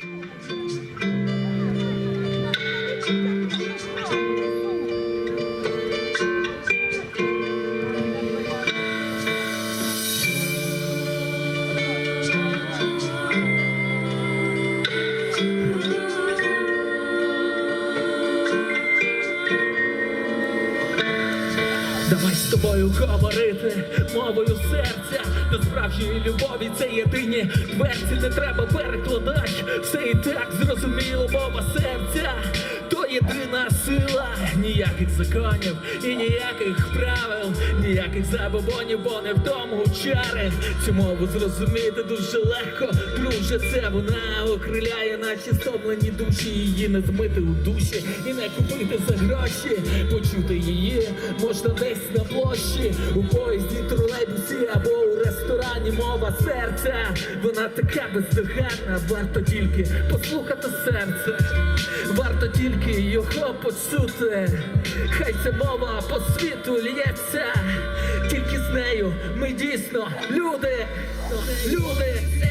Jesus. Давай з тобою говорити мовою серця до справжньої любові це єдині дверці, не треба перекладати. Все і так зрозуміло, мова серця. Єдина сила, ніяких законів і ніяких правил, ніяких забобонів, бо не в тому чари. Цю мову зрозуміти дуже легко. Друже, це вона окриляє наші стомлені душі. Її не змити у душі і не купити за гроші. Почути її можна десь на площі, у поїзді, тролейбусі або у ресторані. Мова серця, вона така бездоганна, варто тільки послухати серце, варто тільки його почути. Хай ця мова по світу лється, тільки з нею ми дійсно люди, люди.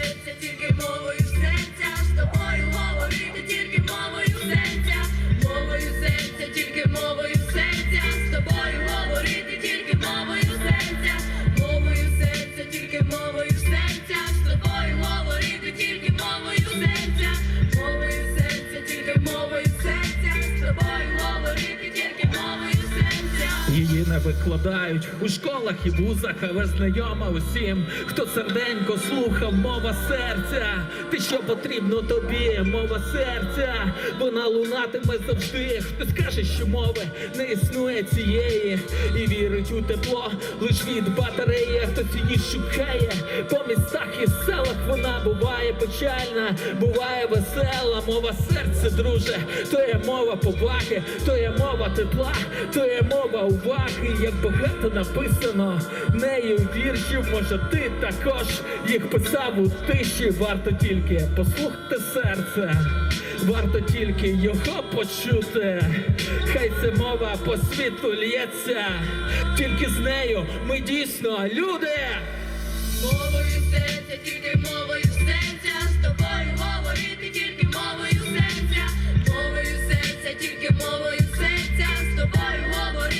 Її не викладають у школах і вузах, але знайома усім, хто серденько слухав мова серця. Ти що потрібно тобі, мова серця, вона лунатиме завжди. Хто скаже, що мови не існує цієї, і вірить у тепло лиш від батареї, хтось її шукає по містах і селах. Вона буває печальна, буває весела. Мова серця, друже, то є мова поваги, то є мова тепла, то є мова уваги, як багато написано нею віршів. Може, ти також їх писав у тиші. Варто тільки послухати серце, варто тільки його почути. Хай це мова по світу лється, тільки з нею ми дійсно люди. Мовою серця, тільки мовою серця, з тобою говорити тільки мовою серця, мовою серця, тільки мовою серця, з тобою говорити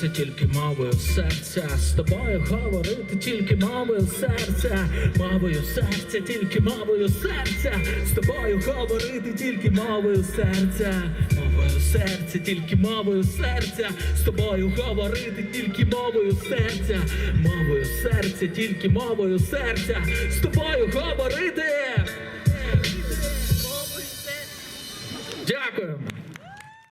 серця, тільки мовою серця, з тобою говорити тільки мовою серця, мовою серця, тільки мовою серця, з тобою говорити тільки мовою серця, мовою серця, тільки мовою серця, з тобою говорити тільки мовою серця, мовою серця, тільки мовою серця, з тобою говорити.